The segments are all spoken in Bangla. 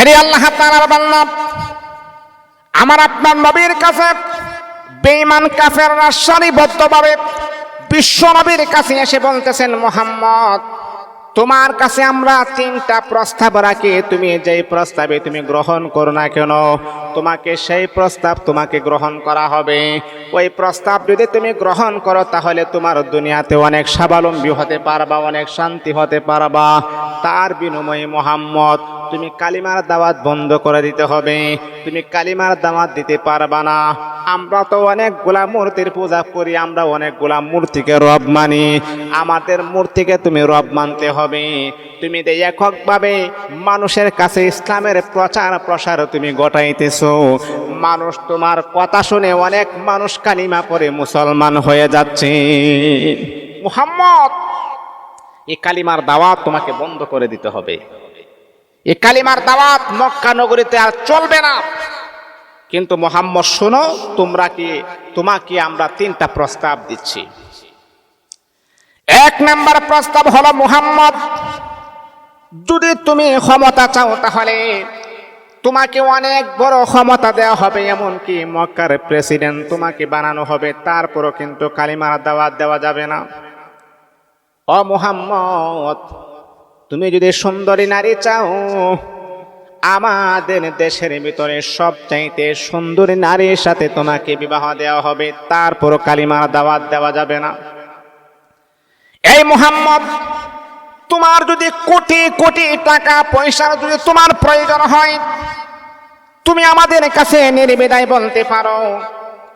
এরে আল্লাহ তালার বান্দা, আমার আপনার নবীর কাছে, বেঈমান কাফেররা সারিবদ্ধভাবে বিশ্ব নবীর কাছে এসে বলতেছেন, মোহাম্মদ তোমার কাছে আমরা তিনটা প্রস্তাব রাখি। তুমি যেই প্রস্তাবে তুমি গ্রহণ করো না কেন, তোমাকে সেই প্রস্তাব তোমাকে গ্রহণ করা হবে। ওই প্রস্তাব যদি তুমি গ্রহণ করো, তাহলে তোমার দুনিয়াতে অনেক স্বাবলম্বী হতে পারবা, অনেক শান্তি হতে পারবা। তার বিনিময়ে মোহাম্মদ, তুমি কালিমার দাওয়াত বন্ধ করে দিতে হবে। তুমি কালিমার দাওয়াত দিতে পারবা না। আমরা তো অনেক অনেকগুলা মূর্তির পূজা করি, আমরা অনেক অনেকগুলা মূর্তিকে রব মানি। আমাদের মূর্তিকে তুমি রব মানতে হবে তুমি যে এককভাবে মানুষের কাছে ইসলামের প্রচার প্রসার তুমি গটাইতেছো মানুষ তোমার কথা শুনে অনেক মানুষ কালিমা পরে মুসলমান হয়ে যাচ্ছে। মুহাম্মদ, এই কালিমার দাওয়াত তোমাকে বন্ধ করে দিতে হবে। এই কালিমার দাওয়াত মক্কা নগরীতে আর চলবে না। কিন্তু মোহাম্মদ, শোনো, তোমরা কি, তোমাকে আমরা তিনটা প্রস্তাব দিচ্ছি। এক নাম্বার প্রস্তাব হলো, মুহাম্মদ, যদি তুমি ক্ষমতা চাও তাহলে তোমাকে অনেক বড় ক্ষমতা দেওয়া হবে, এমনকি মক্কার প্রেসিডেন্ট তোমাকে বানানো হবে, তারপরও কিন্তু কালিমার দাওয়াত দেওয়া যাবে না। ও মুহাম্মদ, তুমি যদি সুন্দরী নারী চাও, আমাদের দেশের ভিতরে সবচাইতে সুন্দরী নারীর সাথে তোমাকে বিবাহ দেওয়া হবে, তারপরও কালিমার দাওয়াত দেওয়া যাবে না। এই মোহাম্মদ, তোমার যদি কোটি কোটি টাকা পয়সার যদি তোমার প্রয়োজন হয়, তুমি আমাদের কাছে নির্বিদায় বলতে পারো,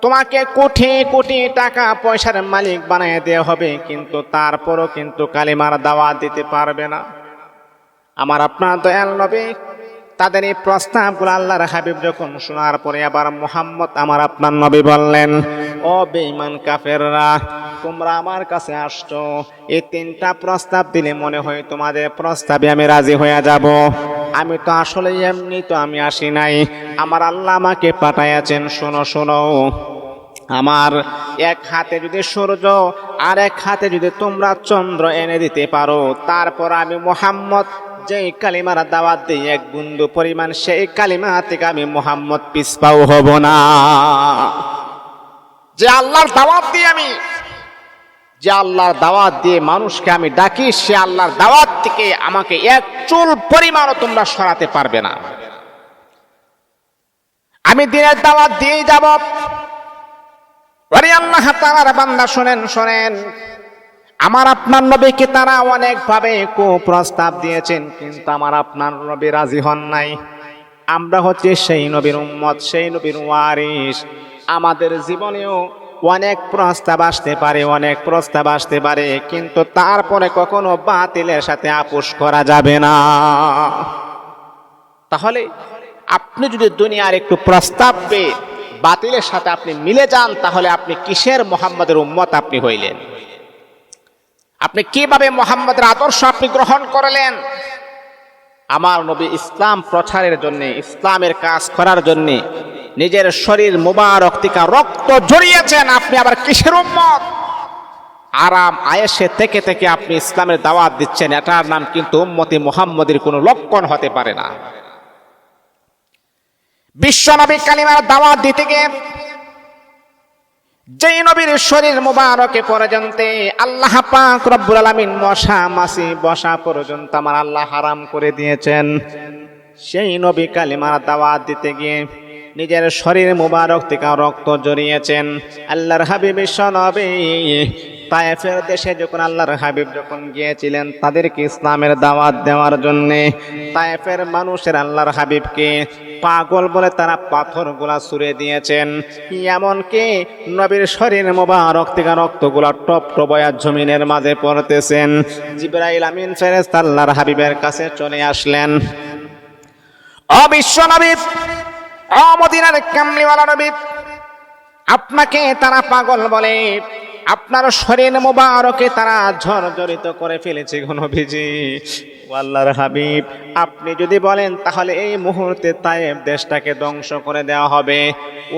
তোমাকে কোটি কোটি টাকা পয়সার মালিক বানিয়ে দেওয়া হবে, কিন্তু তারপরও কিন্তু কালিমার দাওয়াত দিতে পারবে না। আমার আপনার দয়াল নবী, তাদের এই প্রস্তাবগুলো আল্লাহর হাবিব যখন শোনার পরে আবার মোহাম্মদ আমার আপনার নবী বললেন, ও বেঈমান কাফেররা তোমরা আমার কাছে আসছো। এই তিনটা প্রস্তাব দিলে মনে হয় তোমাদের প্রস্তাবে আমি রাজি হয়ে যাব। আমি তো আসলে এমনি তো আমি আসি নাই। আমার আল্লাহ আমাকে পাঠাইয়াছেন, শোনো শোনো। আমার এক হাতে যদি সূর্য, আর এক হাতে যদি তোমরা চন্দ্র এনে দিতে পারো, তারপর আমি মোহাম্মদ যেই কালিমার দাওয়াত দিই, এক বিন্দু পরিমাণ সেই কালিমা থেকে আমি মোহাম্মদ পিসপাও হব না। যে আল্লাহর দাওয়াত দিয়ে আমি যে আল্লাহর দাওয়াত দিয়ে মানুষকে আমি ডাকি, সে আল্লাহর দাওয়াত থেকে আমাকে এক চুল পরিমাণও তোমরা সরাতে পারবে না। আমি দিনের দাওয়াত দিয়েই যাব। বান্দা শোনেন শোনেন। আমার আপনার নবীকে তারা অনেকভাবে কুপ্রস্তাব দিয়েছেন, কিন্তু আমার আপনার নবী রাজি হন নাই। আমরা হচ্ছে সেই নবীর উম্মত, সেই নবীর ওয়ারিস আমাদের জীবনেও অনেক প্রস্তাব আসতে পারে, অনেক প্রস্তাব আসতে পারে, কিন্তু তারপরে কখনো বাতিলের সাথে আপোষ করা যাবে না। তাহলে আপনি যদি দুনিয়ার একটু প্রস্তাব পেয়ে বাতিলের সাথে আপনি মিলে যান, তাহলে আপনি কিসের মোহাম্মদের উম্মত আপনি হইলেন? আপনি কীভাবে মোহাম্মদের আদর্শ আপনি গ্রহণ করলেন? আমার নবী ইসলাম প্রচারের জন্য, ইসলামের কাজ করার জন্য নিজের শরীর মুবারক থেকে রক্ত জড়িয়েছেন আপনি আবার কিসের উম্মত? আরাম আয়েসে থেকে থেকে আপনি ইসলামের দাওয়াত দিচ্ছেন, এটার নাম কিন্তু উম্মতি মোহাম্মদের কোনো লক্ষণ হতে পারে না। বিশ্বনবী কালিমার দাওয়াত দিতে গিয়ে যেই নবীর শরীর মুবারকে পর্যন্ত আল্লাহ পাক রব্বুল আলামিন মশা মাসি বসা পর্যন্ত আমার আল্লাহ হারাম করে দিয়েছেন। সেই নবী কালিমার দাওয়াত দিতে গিয়ে নিজের শরীর মুবারক থেকে রক্ত জড়িয়েছেন। আল্লাহর হাবিব বিশ্ব তায়েফের দেশে যখন আল্লাহর হাবিব যখন গিয়েছিলেন, তাদেরকে ইসলামের দাওয়াত দেওয়ার জন্যে তায়েফের মানুষের আল্লাহর হাবিবকে পাগল বলে তারা পাথরগুলা ছুড়ে দিয়েছেন। এমনকি নবীর শরীর মোবারক থেকে রক্তগুলা টপ টবয়া জমিনের মাঝে পড়তেছেন। জিব্রাইল আমিন ফেরেস্তা আল্লাহর হাবিবের কাছে চলে আসলেন। অবিশ্ব নবী অমদিনার কামলিওয়ালা নবী আপনাকে তারা পাগল বলে। আপনার শরীর মোবারকে তারা ঝরঝরিত করে ফেলেছে ঘনভিজি আল্লাহর হাবিব, আপনি যদি বলেন, তাহলে এই মুহূর্তে তায়েব দেশটাকে ধ্বংস করে দেওয়া হবে,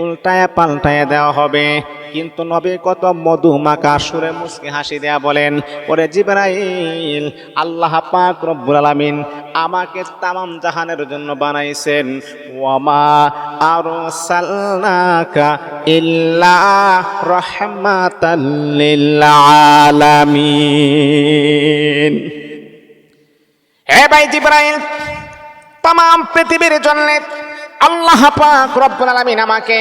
উল্টায় পাল্টায় দেওয়া হবে। কিন্তু নবী কত মধু মাকা সুরে মুসকে হাসি দেয়া বলেন, ওরে জিবরাইল, আল্লাহ পাক রব্বুল আলামিন আমাকে তামাম জাহানের জন্য বানাইছেন। ওয়ামা আরসালনাকা ইল্লা রাহমাতাল লিল আলামিন হে ভাই জিব্রাইল তাম পৃথিবীর জন্য আল্লাহ পাক রব্বুল আলামিন আমাকে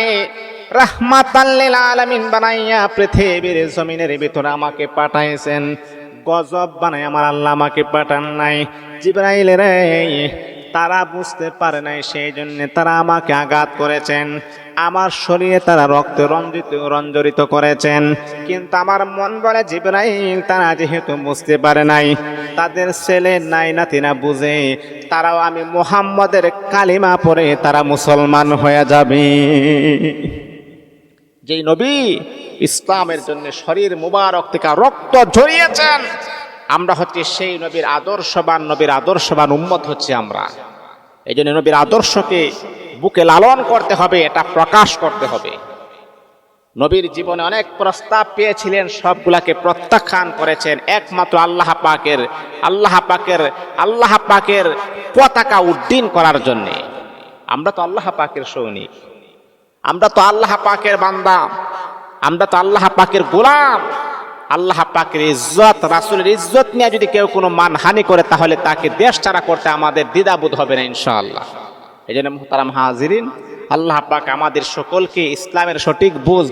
রাহমাতাল্লিল আলামিন বানাইয়া পৃথিবীর জমিনের ভিতরে আমাকে পাঠাইছেন। গজব বানাই আমার আল্লাহ আমাকে পাঠান নাই। জিব্রাইল রে তারা বুঝতে পারে নাই, সেই জন্য তারা আমাকে আঘাত করেছেন। আমার শরীরে তারা রক্তে রঞ্জিত, রঞ্জরিত করেছেন। কিন্তু আমার মন বলে, জিব্রাইল, তারা যেহেতু বুঝতে পারে নাই, তাদের ছেলে নাই নাতিনা বুঝে। তারাও আমি মোহাম্মদের কালিমা পরে তারা মুসলমান হয়ে যাবে। যেই নবী ইসলামের জন্য শরীর মুবারক থেকে রক্ত ঝরিয়েছেন আমরা হচ্ছে সেই নবীর আদর্শবান নবীর আদর্শবান উম্মত হচ্ছে আমরা। এই জন্য নবীর আদর্শকে বুকে লালন করতে হবে, এটা প্রকাশ করতে হবে। নবীর জীবনে অনেক প্রস্তাব পেয়েছিলেন, সবগুলাকে প্রত্যাখ্যান করেছেন। একমাত্র আল্লাহ পাকের আল্লাহ পাকের আল্লাহ পাকের পতাকা উড্ডীন করার জন্যে। আমরা তো আল্লাহ পাকের সৈনিক। আমরা তো আল্লাহ পাকের বান্দা। আমরা তো আল্লাহ পাকের গোলাম। আল্লাহ পাকের ইজ্জত, রাসুলের ইজ্জত নিয়ে যদি কেউ কোনো মানহানি করে, তাহলে তাকে দেশ ছাড়া করতে আমাদের দ্বিধাবোধ হবে না ইনশাআল্লাহ। এই জন্য মোহতারাম হাজিরিন, আল্লাহ পাক আমাদের সকলকে ইসলামের সঠিক বুঝ